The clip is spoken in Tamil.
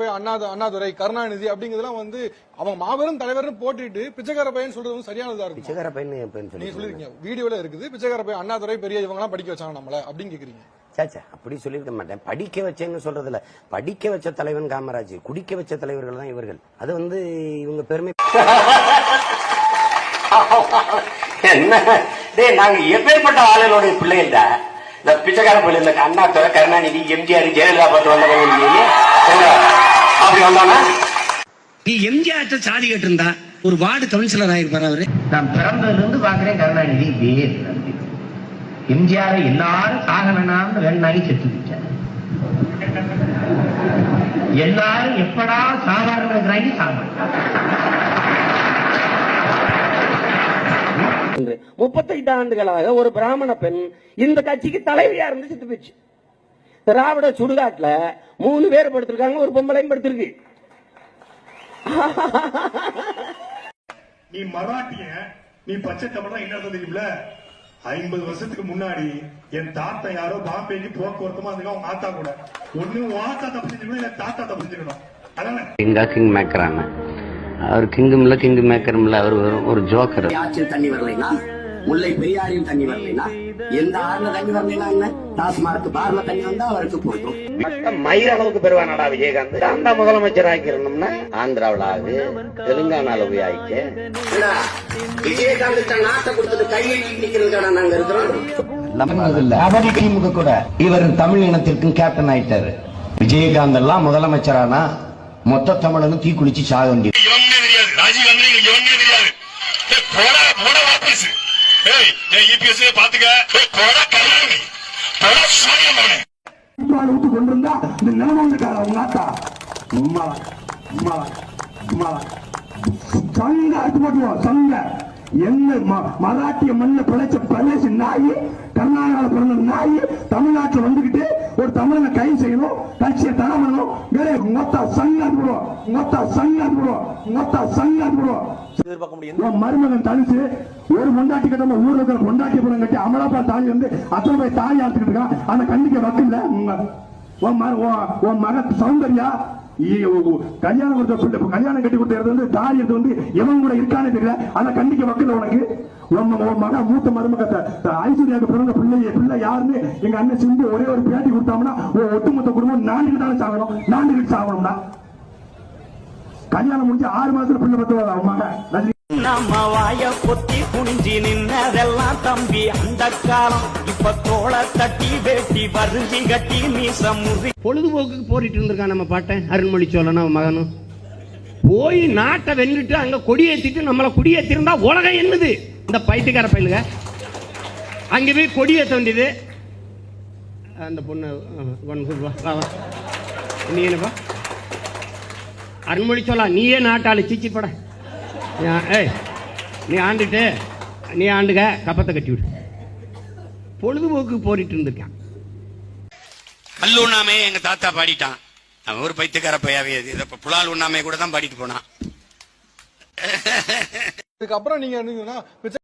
போய் அண்ணாது அண்ணாதுரை கருணாநிதி அப்படிங்கறதெல்லாம் வந்து அவங்க மாபெரும் தலைவர்னு போட்டுட்டு பிச்சைக்கார பையன் சொல்றது சரியானதா இருக்கும்? பிச்சைக்கார பையன் நீங்க சொல்லி சொல்லிருக்கீங்க. வீடியோல இருக்குது. பிச்சைக்கார பையன் அண்ணாதுரை பெரிய இவங்க எல்லாம் படிக்க வச்சாங்க நம்மள அப்படின்னு கேக்குறீங்க. சாச்சா அப்படி சொல்லியிருக்க மாட்டேன். படிக்க வச்சேன்னு சொல்றது இல்ல படிக்க வச்ச தலைவன் காமராஜ் குடிக்க வச்ச தலைவர்கள் தான் இவர்கள். அது வந்து இவங்க பெருமை. என்ன? டேய் நாங்க எப்பேற்பட்ட ஆளுகளுடைய பிள்ளைகள்டா இந்த பிச்சைக்கார பிள்ளைல அண்ணா துறை கருணாநிதி எம்ஜிஆர் ஜெயலலிதா பார்த்து வந்தவங்க? அப்படி வந்தானா? நீ எம்ஜிஆர் சாதி கட்டிருந்தா ஒரு வார்டு கவுன்சிலர் ஆயிருப்பாரு அவரு? நான் பிறந்ததுல இருந்து பாக்குறேன் கருணாநிதி இருக்கிறாரு. எம்ஜிஆர் எல்லாரும் சாக வேணாம்னு செத்து எல்லாரும் எப்படா சாக என்று முப்பத்தைந்து ஆண்டுகளாக ஒரு பிராமண பெண் இந்த கட்சிக்கு தலைவியா இருந்து செத்து போச்சு திராவிட சுடுகாட்டுல மூணு பேர் படுத்திருக்காங்க ஒரு பொம்பளையும் படுத்திருக்கு. நீ மராட்டிய நீ பச்சை தமிழ் என்ன தெரியுமில? ஐம்பது வருஷத்துக்கு முன்னாடி என் தாத்தா யாரோ பாம்பேக்கு போக்குவரத்துமா அதுக்கு அவங்க ஆத்தா கூட. ஒண்ணு உன் ஆத்தா தப்பு செஞ்சுக்கணும் இல்ல தாத்தா தப்பு செஞ்சுக்கணும் அதானே கிங்கா கிங் மேக்கரான அவர் கிங்கும் இல்ல கிங் மேக்கரும் இல்ல அவர் ஒரு- ஒரு ஜோக்கர் ஆற்றில் தண்ணி வரலைனா முல்லை பெரியாரில் தண்ணி வரலைனா எந்த ஆறுல தண்ணி வரலைனா என்ன? டாஸ்மார்க் பார்ல தண்ணி வந்தா அவருக்கு போதும். மயிர் அளவுக்கு பெறுவானடா விஜயகாந்த் அந்த முதலமைச்சர் ஆக்கிரணும்னா ஆந்திராவில் ஆகு தெலுங்கானால போய் ஆயிக்க. விஜயகாந்த் நாட்டை கொடுத்துட்டு கையை நிக்கிறதுக்கான நாங்க இருக்கிறோம். கபடி டீமுக்கு கூட. இவர் தமிழ் இனத்திற்கும் கேப்டன் ஆயிட்டாரு. விஜயகாந்த் எல்லாம் முதலமைச்சரானா? மொத்த தமிழனும் தீ குளிச்சு சாக வேண்டியது. ஏய், ஏய் இபிஎஸ் பாத்துக்க ஏய், விட்டு கொண்டிருந்தா இந்த நிலைமை ஆத்தா. உம்மா உம்மா உம்மா சங்க அடிச்சு போட்டுவோம் சங்க என்ன மராட்டிய மண்ணில் பிழைச்ச பிரதேச நாய் கர்நாடகாவில் பிறந்த நாய் தமிழ்நாட்டில் வந்துகிட்டு ஒரு தமிழனை கைது செய்யணும் கட்சியை தடை பண்ணணும். வேற மொத்த சங்க அனுப்பிடுவோம் மொத்த சங்க அனுப்பிடுவோம் மொத்த சங்க அனுப்பிடுவோம் உன் மருமகன் தனிச்சு ஒரு பொண்டாட்டி கட்ட ஊர்ல இருக்கிற பொண்டாட்டி படம் கட்டி அமலாப்பா தாலி வந்து அத்தனை போய் தாலி ஆத்துக்கிட்டு இருக்கான். அந்த கண்ணிக்க வக்கில்ல. உன் மக உன் உன் மக சௌந்தர்யா கல்யாணம் கொடுத்த பிள்ளை கல்யாணம் கட்டி கொடுத்தது வந்து தாலி வந்து எவன் கூட இருக்கானே தெரியல. அந்த கண்டிக்க வக்கில்ல உனக்கு. உன் மக மூத்த மருமக ஐஸ்வர்யாவுக்கு பிறந்த பிள்ளை பிள்ளை யாருன்னு எங்க அண்ணன் சிந்து ஒரே ஒரு பேட்டி கொடுத்தாங்கன்னா ஒட்டுமொத்த குடும்பம் நான்கு தானே சாகணும் நான்கு சாகணும்னா கல்யாணம் முடிஞ்சு ஆறு மாசத்துல பிள்ளை பத்து அவன் அம்மா வாய பொத்தி குனிஞ்சி நின்னதெல்லாம் தம்பி அந்த காலம். இப்ப தோள தட்டி வேட்டி வருஞ்சி கட்டி நீ முறி பொழுதுபோக்குக்கு போரிட்டு இருந்திருக்கான் நம்ம பாட்டேன் அருண்மொழி சோழன் மகனும். போய் நாட்டை வென்றுட்டு அங்க கொடியேத்திட்டு நம்மள குடியேத்திருந்தா உலகம் என்னது? இந்த பைத்தியக்கார பயிலுங்க அங்க போய் கொடியேத்த வேண்டியது. அந்த பொண்ணு நீ என்னப்பா? அருண்மொழி சொல்லா நீயே நாட்டாளு சீச்சி பட. ஏய் நீ ஆண்டுட்டு நீ ஆண்டுக கப்பத்தை கட்டி விடு. பொழுதுபோக்கு போரிட்டு இருந்திருக்கான். கல் உண்ணாமே எங்க தாத்தா பாடிட்டான். அவன் ஒரு பைத்தியக்கார பையாவே இது புலால் உண்ணாமே கூட தான் பாடிட்டு போனான். இதுக்கப்புறம் நீங்க